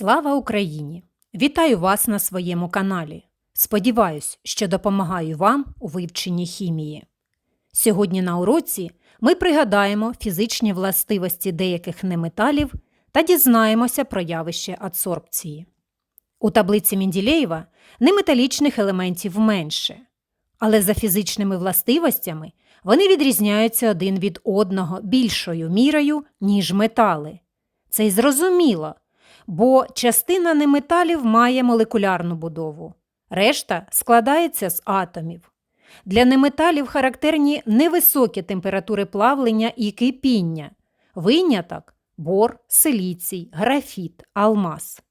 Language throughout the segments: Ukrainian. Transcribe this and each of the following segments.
Слава Україні! Вітаю вас на своєму каналі. Сподіваюсь, що допомагаю вам у вивченні хімії. Сьогодні на уроці ми пригадаємо фізичні властивості деяких неметалів та дізнаємося про явище адсорбції. У таблиці Менділеєва неметалічних елементів менше, але за фізичними властивостями вони відрізняються один від одного більшою мірою, ніж метали. Це й зрозуміло, бо частина неметалів має молекулярну будову, решта складається з атомів. Для неметалів характерні невисокі температури плавлення і кипіння, виняток бор, силіцій, графіт, алмаз.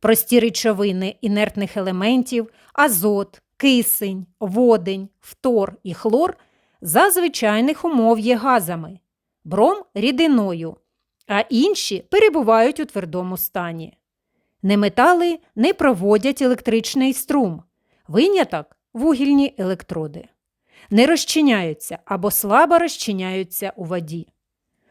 Прості речовини інертних елементів, азот, кисень, водень, фтор і хлор за звичайних умов є газами, бром рідиною, а інші перебувають у твердому стані. Неметали не проводять електричний струм, виняток вугільні електроди. Не розчиняються або слабо розчиняються у воді.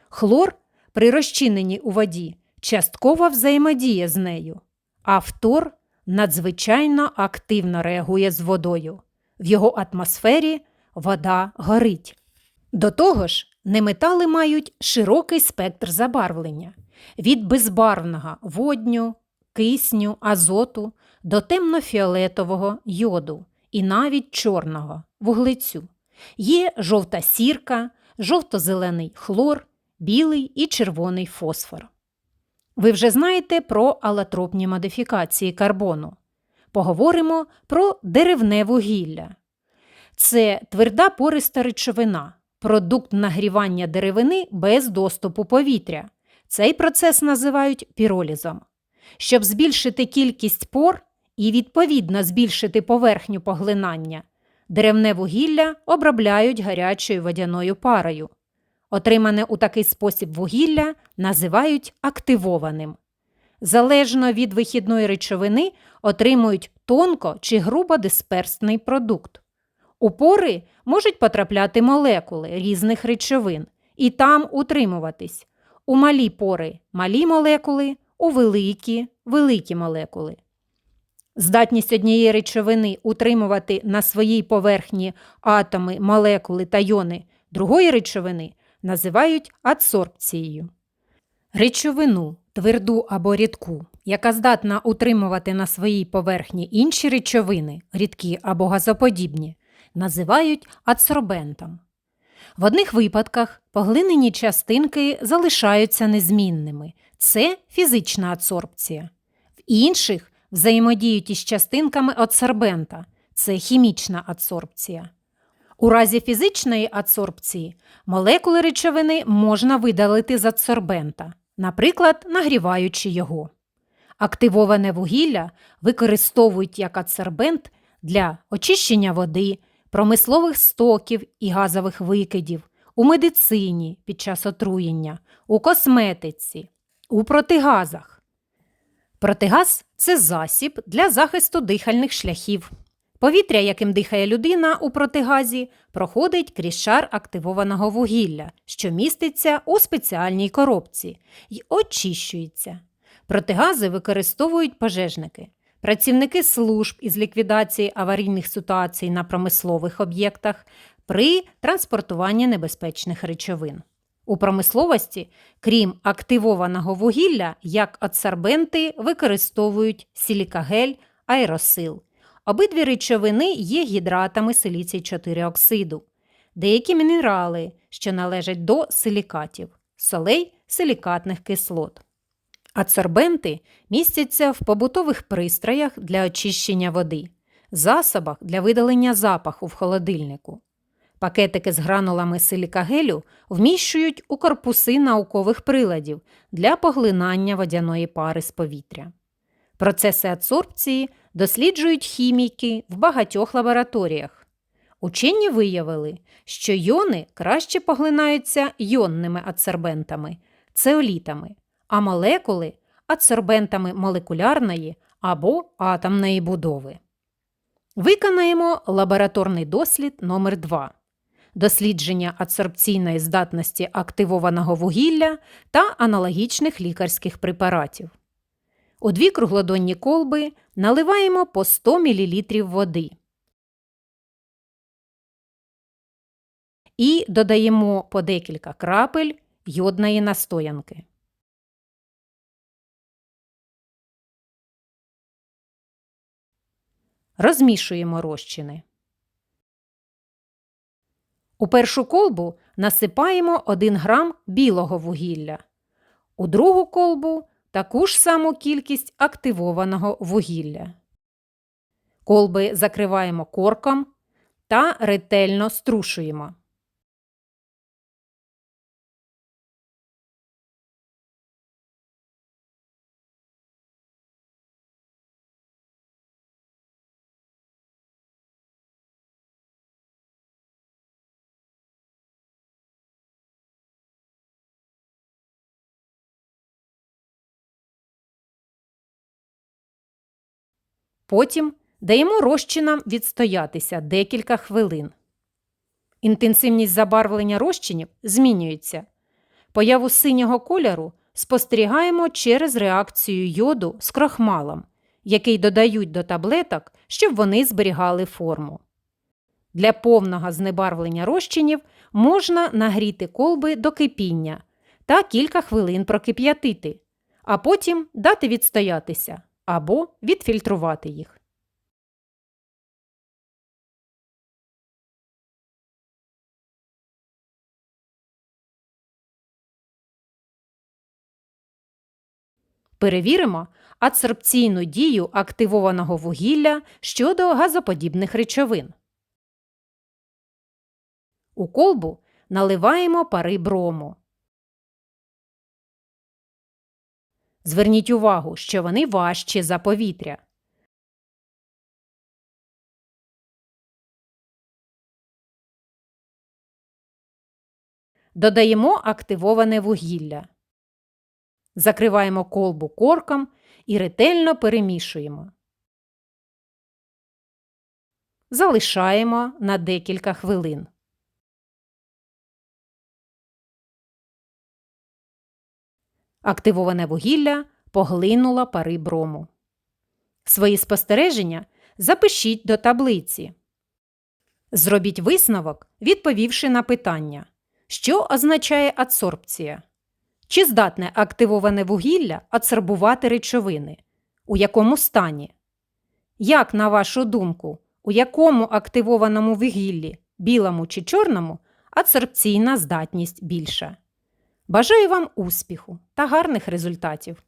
Хлор при розчиненні у воді частково взаємодіє з нею, а фтор надзвичайно активно реагує з водою. В його атмосфері вода горить. До того ж, неметали мають широкий спектр забарвлення від безбарвного водню, кисню, азоту до темнофіолетового йоду і навіть чорного вуглецю. Є жовта сірка, жовто-зелений хлор, білий і червоний фосфор. Ви вже знаєте про алотропні модифікації карбону. Поговоримо про деревне вугілля. Це тверда пориста речовина, продукт нагрівання деревини без доступу повітря. Цей процес називають піролізом. Щоб збільшити кількість пор і, відповідно, збільшити поверхню поглинання, деревне вугілля обробляють гарячою водяною парою. Отримане у такий спосіб вугілля називають активованим. Залежно від вихідної речовини отримують тонко чи грубо дисперсний продукт. У пори можуть потрапляти молекули різних речовин і там утримуватись. У малі пори малі молекули, у великі великі молекули. Здатність однієї речовини утримувати на своїй поверхні атоми, молекули та йони другої речовини називають адсорбцією. Речовину, тверду або рідку, яка здатна утримувати на своїй поверхні інші речовини, рідкі або газоподібні, називають адсорбентом. В одних випадках поглинені частинки залишаються незмінними це фізична адсорбція. В інших взаємодіють із частинками адсорбента це хімічна адсорбція. У разі фізичної адсорбції молекули речовини можна видалити з адсорбента, наприклад, нагріваючи його. Активоване вугілля використовують як адсорбент для очищення води, промислових стоків і газових викидів, у медицині під час отруєння, у косметиці, у протигазах. Протигаз це засіб для захисту дихальних шляхів. Повітря, яким дихає людина у протигазі, проходить крізь шар активованого вугілля, що міститься у спеціальній коробці, і очищується. Протигази використовують пожежники, працівники служб із ліквідації аварійних ситуацій на промислових об'єктах при транспортуванні небезпечних речовин. У промисловості, крім активованого вугілля, як адсорбенти використовують сілікагель, аеросил. Обидві речовини є гідратами силіцій 4 оксиду, деякі мінерали, що належать до силікатів, солей силікатних кислот. Адсорбенти містяться в побутових пристроях для очищення води, засобах для видалення запаху в холодильнику. Пакетики з гранулами силікагелю вміщують у корпуси наукових приладів для поглинання водяної пари з повітря. Процеси адсорбції досліджують хіміки в багатьох лабораторіях. Учені виявили, що йони краще поглинаються йонними адсорбентами, цеолітами, а молекули адсорбентами молекулярної або атомної будови. Виконаємо лабораторний дослід номер 2 дослідження адсорбційної здатності активованого вугілля та аналогічних лікарських препаратів. У дві круглодонні колби наливаємо по 100 мл води. І додаємо по декілька крапель йодної настоянки. Розмішуємо розчини. У першу колбу насипаємо 1 грам білого вугілля. У другу колбу таку ж саму кількість активованого вугілля. Колби закриваємо корком та ретельно струшуємо. Потім даємо розчинам відстоятися декілька хвилин. Інтенсивність забарвлення розчинів змінюється. Появу синього кольору спостерігаємо через реакцію йоду з крохмалом, який додають до таблеток, щоб вони зберігали форму. Для повного знебарвлення розчинів можна нагріти колби до кипіння та кілька хвилин прокип'ятити, а потім дати відстоятися або відфільтрувати їх. Перевіримо адсорбційну дію активованого вугілля щодо газоподібних речовин. У колбу наливаємо пари брому. Зверніть увагу, що вони важчі за повітря. Додаємо активоване вугілля. Закриваємо колбу корком і ретельно перемішуємо. Залишаємо на декілька хвилин. Активоване вугілля поглинуло пари брому. Свої спостереження запишіть до таблиці. Зробіть висновок, відповівши на питання, що означає адсорбція. Чи здатне активоване вугілля адсорбувати речовини? У якому стані? Як, на вашу думку, у якому активованому вугіллі, білому чи чорному, адсорбційна здатність більша? Бажаю вам успіху та гарних результатів!